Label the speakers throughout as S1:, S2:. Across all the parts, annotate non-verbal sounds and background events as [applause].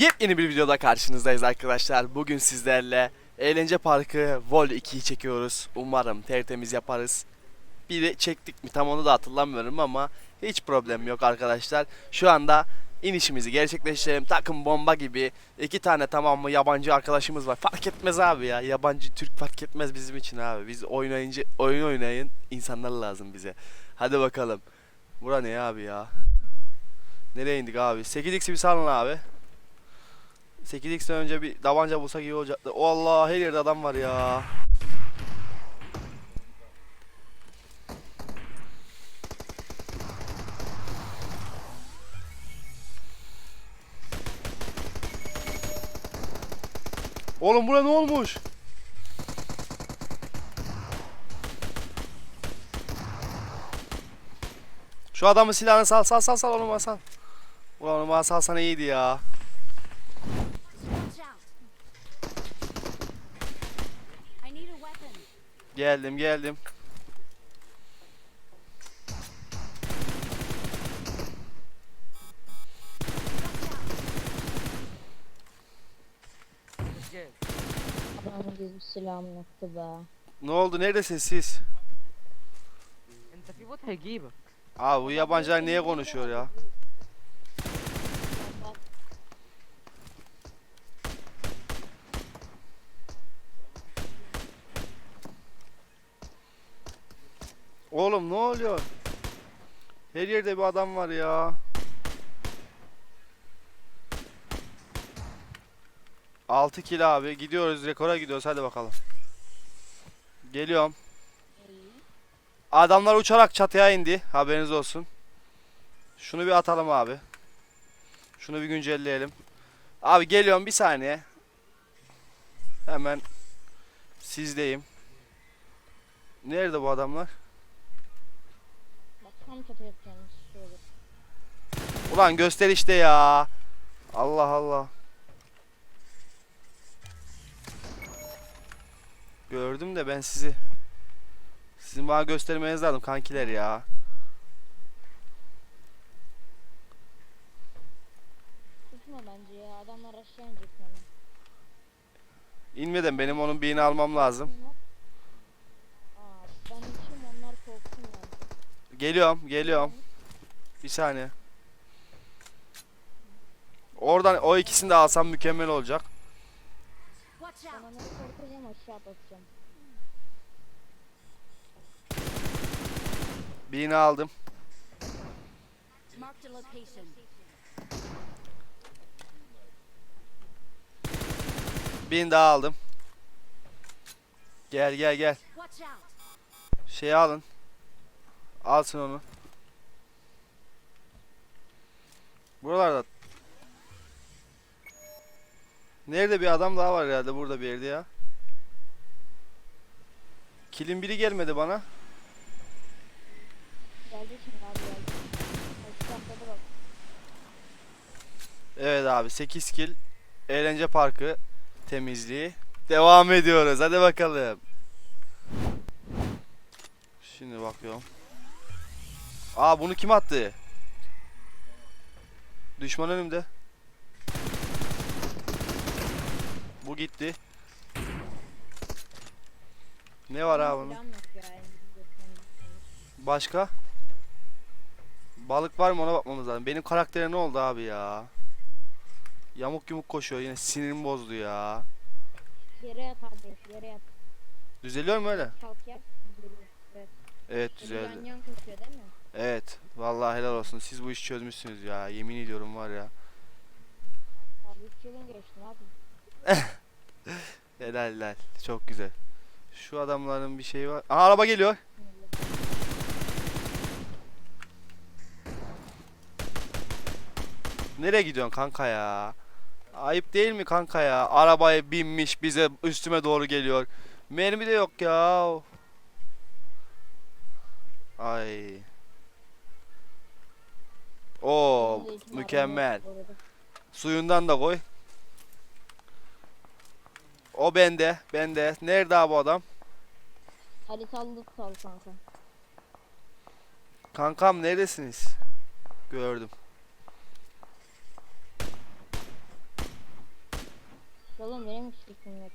S1: Yepyeni bir videoda karşınızdayız arkadaşlar. Bugün sizlerle Eğlence Parkı Vol 2'yi çekiyoruz. Umarım tertemiz yaparız. Bir de çektik mi tam onu da hatırlamıyorum ama hiç problem yok arkadaşlar. Şu anda inişimizi gerçekleştirelim. Takım bomba gibi iki tane tamam mı yabancı arkadaşımız var. Fark etmez abi ya. Yabancı Türk fark etmez bizim için abi. Biz oynayınca oyun oynayın insanlar lazım bize. Hadi bakalım. Bura ne abi ya? Nereye indik abi? 8x'i bir salın abi. 8x'ten önce bir tabanca bulsak iyi olacaktı. O Allah her yerde adam var ya. Oğlum buraya ne olmuş? Şu adamın silahını sal sal sal sal onu sal. Ulan onu bana salsan iyiydi ya. Geldim geldim.
S2: Adamın gözü silahım yoktu be.
S1: Ne oldu neredesiniz siz?
S3: انت في بوت هيجيبك
S1: Abi bu yabancılar niye konuşuyor ya? Oğlum ne oluyor? Her yerde bir adam var ya. Altı kilo abi. Gidiyoruz rekora gidiyoruz hadi bakalım. Geliyorum. Adamlar uçarak çatıya indi. Haberiniz olsun. Şunu bir atalım abi. Şunu bir güncelleyelim. Abi geliyorum bir saniye. Hemen sizdeyim. Nerede bu adamlar?
S2: Tam çatı yapacağınız şöyle.
S1: Ulan göster işte ya. Allah Allah. Gördüm de ben sizi. Sizin bana göstermeniz lazım kankiler ya.
S2: Tutma bence ya adamlar aşağı inecek sonra.
S1: İnmeden benim onun birini almam lazım.
S2: Bunlar- Aa ben içim onlar korksun bence.
S1: Geliyorum, geliyorum. Bir saniye. Oradan o ikisini de alsam mükemmel olacak.
S2: Atacağım.
S1: Birini aldım. Birini daha aldım. Gel gel gel. Şeyi alın. Alsın onu. Buralarda. Nerede bir adam daha var herhalde burada bir yerde ya. Kilin biri gelmedi bana.
S2: Geldi şimdi abi geldi. Bak.
S1: Evet abi 8 kill. Eğlence parkı temizliği. Devam ediyoruz. Hadi bakalım. Şimdi bakıyorum. Aa bunu kim attı? Düşman önümde. Bu gitti. Ne var abi bunun? Başka? Balık var mı ona bakmamız lazım. Benim karaktere ne oldu abi ya? Yamuk yumuk koşuyor yine sinirimi bozdu ya.
S2: Yere yat abi yere yat.
S1: Düzeliyor mu öyle?
S2: Kalk. Düzeliyor. Evet.
S1: Evet
S2: Eli yan
S1: düzeldi.
S2: yan koşuyor değil mi?
S1: Evet. Vallahi helal olsun. Siz bu işi çözmüşsünüz ya. Yemin ediyorum var ya.
S2: Abi 3 yılın geçti yapayım? [laughs]
S1: Helal helal. Çok güzel. Şu adamların bir şeyi var. Aha araba geliyor. Nereye gidiyorsun kanka ya? Ayıp değil mi kanka ya? Arabaya binmiş bize üstüme doğru geliyor. Mermi de yok ya. Ay. Oo, mükemmel.
S2: arada.
S1: Suyundan da koy. O bende, bende. Nerede abi bu adam?
S2: Ali sallı sal kanka.
S1: Kankam neredesiniz? Gördüm.
S2: Oğlum benim hiç fikrim yok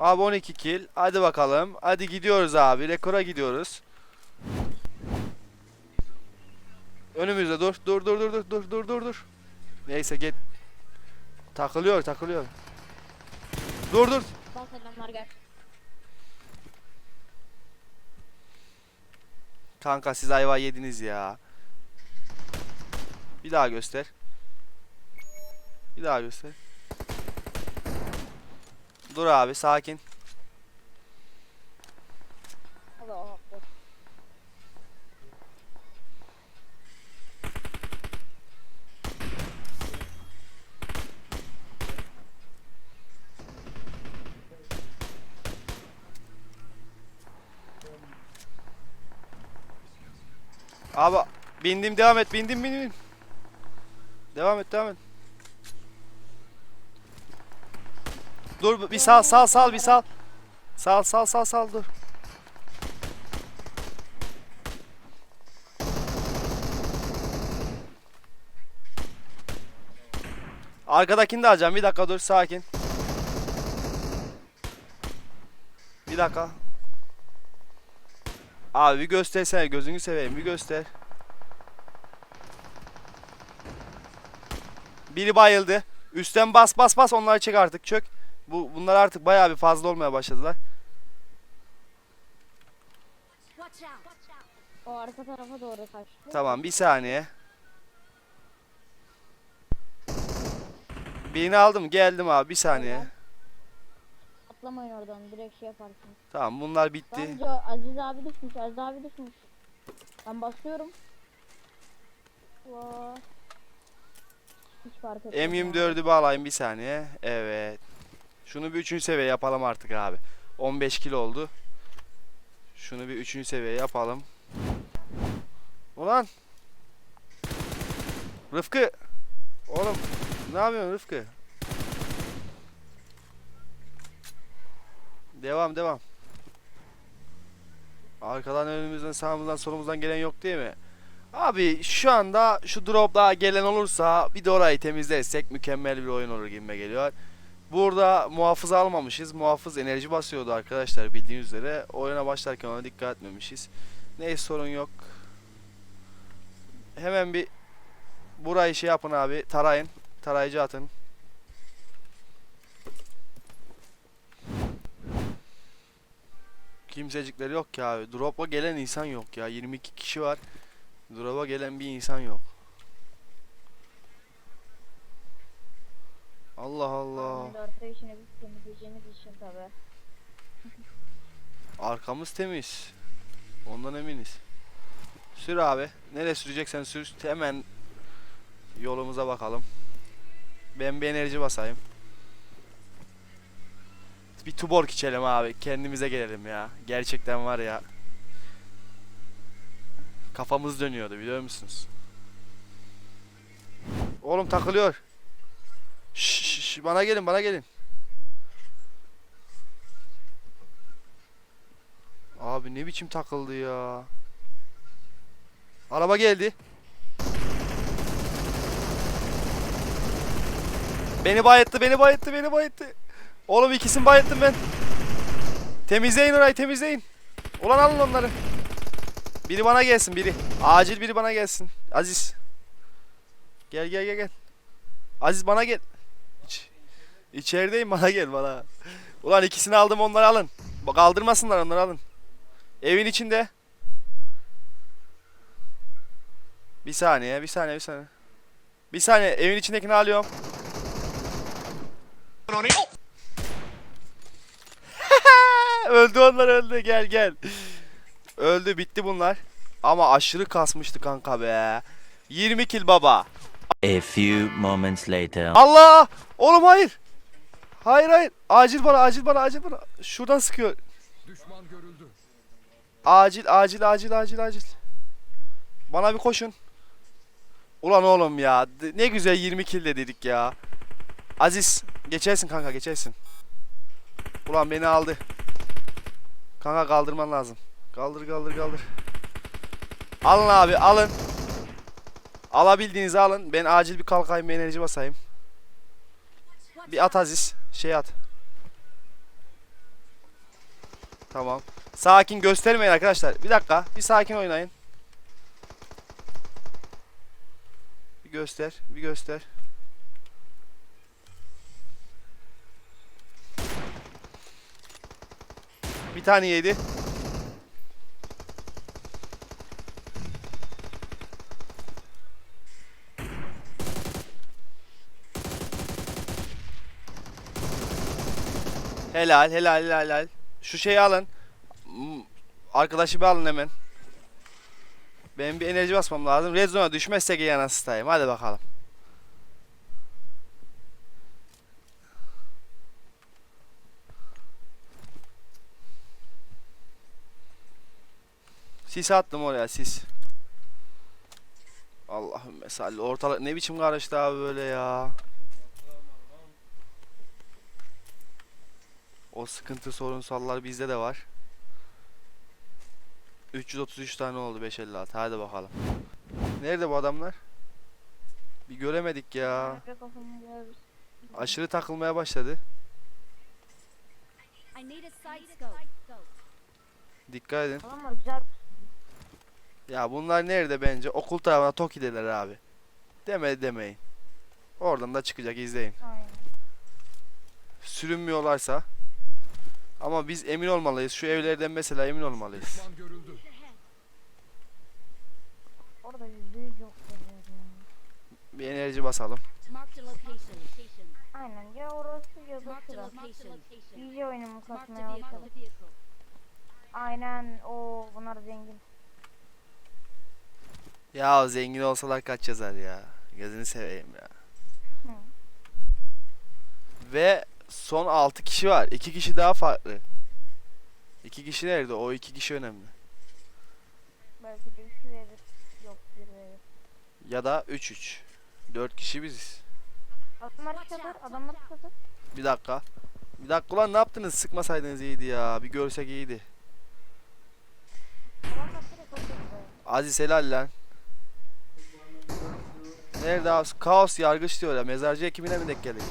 S1: Abi 12 kill. Hadi bakalım. Hadi gidiyoruz abi. Rekora gidiyoruz. Önümüzde dur. Dur dur dur dur dur dur dur dur. Neyse git. Takılıyor takılıyor. Dur dur. Kanka siz ayva yediniz ya. Bir daha göster. Bir daha göster. Dur abi sakin. Abi bindim devam et bindim bindim. Devam et devam et. Dur bir sal sal sal bir sal. Sal sal sal sal dur. Arkadakini de alacağım. Bir dakika dur sakin. Bir dakika. Abi bir göstersene gözünü seveyim bir göster. Biri bayıldı. Üstten bas bas bas onları çek artık çök. Bu bunlar artık bayağı bir fazla olmaya başladılar.
S2: O arka tarafa doğru kaçtı.
S1: Tamam bir saniye. Birini aldım geldim abi bir saniye.
S2: Atlamayın oradan direkt şey yaparsın.
S1: Tamam bunlar bitti.
S2: Bence Aziz abi düşmüş, Aziz abi düşmüş. Ben basıyorum. Vaa. Hiç fark etmez. ya.
S1: M24'ü bağlayayım bir saniye. Evet. Şunu bir üçüncü seviye yapalım artık abi. 15 kilo oldu. Şunu bir üçüncü seviye yapalım. Ulan. Rıfkı. Oğlum ne yapıyorsun Rıfkı? Devam devam. Arkadan önümüzden sağımızdan solumuzdan gelen yok değil mi? Abi şu anda şu dropla gelen olursa bir de orayı temizlersek mükemmel bir oyun olur gibime geliyor. Burada muhafız almamışız. Muhafız enerji basıyordu arkadaşlar bildiğiniz üzere. Oyuna başlarken ona dikkat etmemişiz. Neyse sorun yok. Hemen bir burayı şey yapın abi. Tarayın. Tarayıcı atın. Kimsecikleri yok ki abi. Drop'a gelen insan yok ya. 22 kişi var. Drop'a gelen bir insan yok. Allah Allah.
S2: Dörtte işini biz temizleyeceğimiz için tabi.
S1: Arkamız temiz. Ondan eminiz. Sür abi. Nereye süreceksen sür. Hemen yolumuza bakalım. Ben bir enerji basayım. Bir tuborg içelim abi. Kendimize gelelim ya. Gerçekten var ya. Kafamız dönüyordu biliyor musunuz? Oğlum takılıyor. Şş, şş, şş, bana gelin bana gelin. Abi ne biçim takıldı ya. Araba geldi. Beni bayıttı, beni bayıttı, beni bayıttı. Oğlum ikisini bayıttım ben. Temizleyin orayı, temizleyin. Ulan alın onları. Biri bana gelsin, biri. Acil biri bana gelsin. Aziz. Gel gel gel gel. Aziz bana gel. İç, içerideyim bana gel bana. Ulan ikisini aldım onları alın. Kaldırmasınlar onları alın. Evin içinde. Bir saniye, bir saniye, bir saniye. Bir saniye, evin içindekini alıyorum. [laughs] öldü onlar öldü. Gel gel. Öldü bitti bunlar. Ama aşırı kasmıştı kanka be. 20 kill baba.
S4: A few moments later.
S1: Allah! Oğlum hayır. Hayır hayır. Acil bana, acil bana, acil bana. Şuradan sıkıyor.
S5: Düşman görüldü.
S1: Acil, acil, acil, acil, acil. Bana bir koşun. Ulan oğlum ya. Ne güzel 20 kill de dedik ya. Aziz, geçersin kanka, geçersin. Ulan beni aldı. Kanka kaldırman lazım. Kaldır kaldır kaldır. Alın abi alın. Alabildiğinizi alın. Ben acil bir kalkayım bir enerji basayım. Bir at Aziz. Şey at. Tamam. Sakin göstermeyin arkadaşlar. Bir dakika. Bir sakin oynayın. Bir göster. Bir göster. Bir tane yedi. Helal helal helal helal. Şu şeyi alın. Arkadaşı bir alın hemen. Benim bir enerji basmam lazım. Red zone'a düşmezsek iyi anasıtayım. Hadi bakalım. Sis attım oraya sis. Allahümme salli. Ortalık ne biçim karıştı abi böyle ya. O sıkıntı sorunsallar bizde de var. 333 tane oldu 556. Hadi bakalım. Nerede bu adamlar? Bir göremedik ya. Aşırı takılmaya başladı. Dikkat edin. Ya bunlar nerede bence? Okul tarafına Toki'deler abi. Deme demeyin. Oradan da çıkacak izleyin.
S2: Aynen.
S1: Sürünmüyorlarsa. Ama biz emin olmalıyız. Şu evlerden mesela emin olmalıyız.
S2: Orada yüzde yüz yok oluyor yani.
S1: Bir enerji basalım.
S2: Aynen ya orası ya da şurası. İyice oyunumu katmaya başladım. Aynen o bunlar zengin.
S1: Ya zengin olsalar kaç yazar ya. Gözünü seveyim ya.
S2: Hı.
S1: Ve son 6 kişi var. 2 kişi daha farklı. 2 kişi nerede? O 2 kişi önemli.
S2: Belki de 2 verir. Yok 1 verir.
S1: Ya da 3-3. 4 kişi biziz.
S2: Adamlar çadır, adamlar çadır.
S1: Bir dakika. Bir dakika ulan ne yaptınız? Sıkmasaydınız iyiydi ya. Bir görsek iyiydi. Aziz helal lan. Nerede abi? Kaos yargıç diyor ya. Mezarcı ekibine mi denk geldik?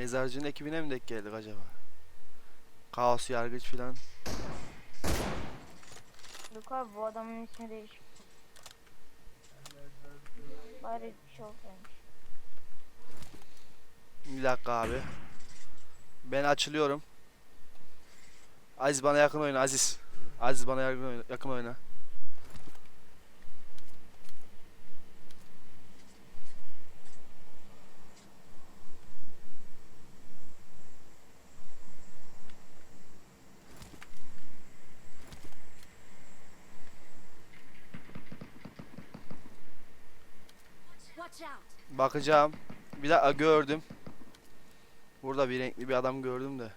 S1: Mezarcının ekibine mi denk geldik acaba? Kaos yargıç filan.
S2: Yok abi bu adamın ismi değişik. Bari bir şey olsaymış.
S1: Bir dakika abi. Ben açılıyorum. Aziz bana yakın oyna Aziz. Aziz bana yakın oyna. Yakın oyna. Bakacağım. Bir dakika gördüm. Burada bir renkli bir adam gördüm de.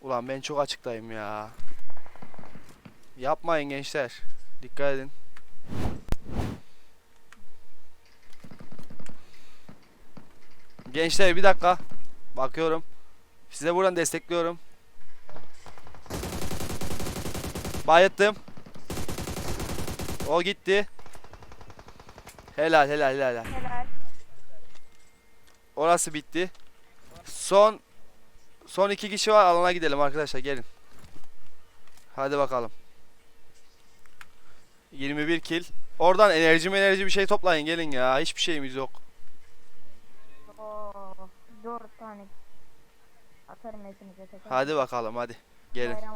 S1: Ulan ben çok açıktayım ya. Yapmayın gençler. Dikkat edin. Gençler bir dakika. Bakıyorum. Size buradan destekliyorum. Bayıttım. O gitti. Helal helal helal. helal.
S2: Helal.
S1: Orası bitti. Son son iki kişi var. Alana gidelim arkadaşlar gelin. Hadi bakalım. 21 kill. Oradan enerji enerji bir şey toplayın gelin ya. Hiçbir şeyimiz yok.
S2: Oo, 4 tane. Atarım hepinize tekrar.
S1: Hadi bakalım hadi. Gelin.
S2: Bayram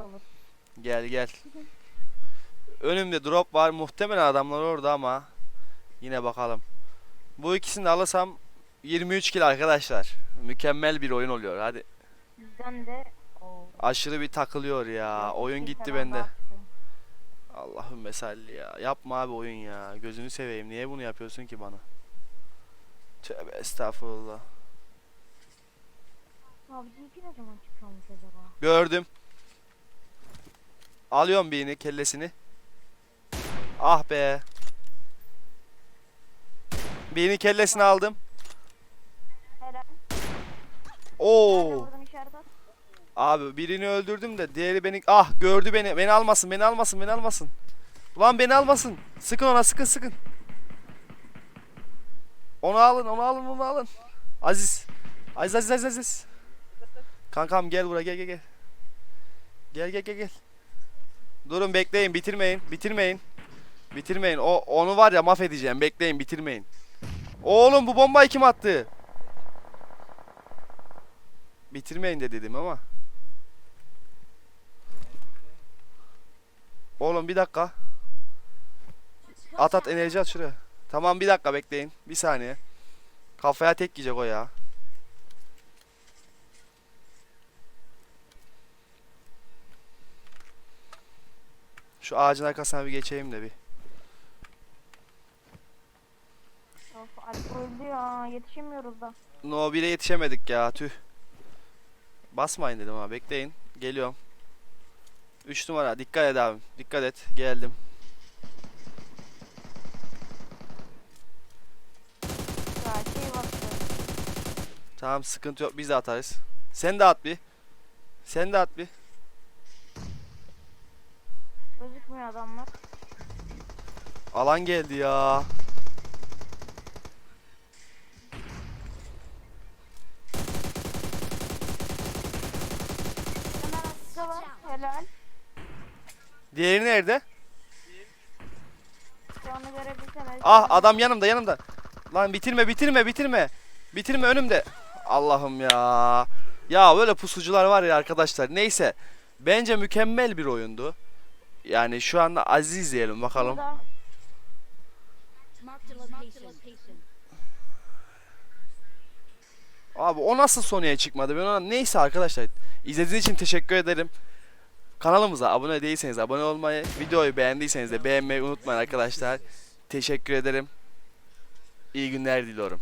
S2: olur.
S1: Gel gel. [laughs] Önümde drop var. Muhtemelen adamlar orada ama yine bakalım. Bu ikisini de alırsam 23 kill arkadaşlar. Mükemmel bir oyun oluyor. Hadi.
S2: Bizden de o.
S1: Aşırı bir takılıyor ya. Oyun gitti bende. Allahümme salli ya. Yapma abi oyun ya. Gözünü seveyim. Niye bunu yapıyorsun ki bana? Tövbe estağfurullah.
S2: İlki ne zaman çıkıyormuş acaba?
S1: Gördüm. Alıyorum birini kellesini. Ah be. Birini kellesini aldım.
S2: Helal.
S1: Oo.
S2: Oradan işaret at.
S1: Abi birini öldürdüm de diğeri beni ah gördü beni. Beni almasın, beni almasın, beni almasın. Ulan beni almasın. Sıkın ona, sıkın, sıkın. Onu alın, onu alın, onu alın. Aziz. Aziz, Aziz, Aziz, Aziz. Kankam gel buraya, gel, gel, gel. Gel, gel, gel, gel. Durun bekleyin, bitirmeyin, bitirmeyin. Bitirmeyin. O onu var ya mahvedeceğim. Bekleyin, bitirmeyin. Oğlum bu bombayı kim attı? Bitirmeyin de dedim ama. Oğlum bir dakika. At at enerji at şuraya. Tamam bir dakika bekleyin. Bir saniye. Kafaya tek yiyecek o ya. Şu ağacın arkasına bir geçeyim de bir.
S2: Ya. Yetişemiyoruz da.
S1: No 1'e yetişemedik ya tüh. Basmayın dedim ha bekleyin. Geliyorum. 3 numara dikkat et abi. Dikkat et. Geldim.
S2: Ya şey bastı.
S1: Tamam sıkıntı yok biz de atarız. Sen de at bir. Sen de at bir.
S2: Gözükmüyor adamlar.
S1: Alan geldi ya.
S2: Hemen açıkta var. Helal.
S1: Diğeri nerede?
S2: Şu anı görebilsem.
S1: Ah adam yanımda yanımda. Lan bitirme bitirme bitirme. Bitirme önümde. Allah'ım ya. Ya böyle pusucular var ya arkadaşlar. Neyse. Bence mükemmel bir oyundu. Yani şu anda Aziz izleyelim bakalım.
S2: Burada.
S1: Abi o nasıl Sony'ye çıkmadı? Ben ona neyse arkadaşlar. İzlediğiniz için teşekkür ederim. Kanalımıza abone değilseniz abone olmayı, videoyu beğendiyseniz de beğenmeyi unutmayın arkadaşlar. Teşekkür ederim. İyi günler diliyorum.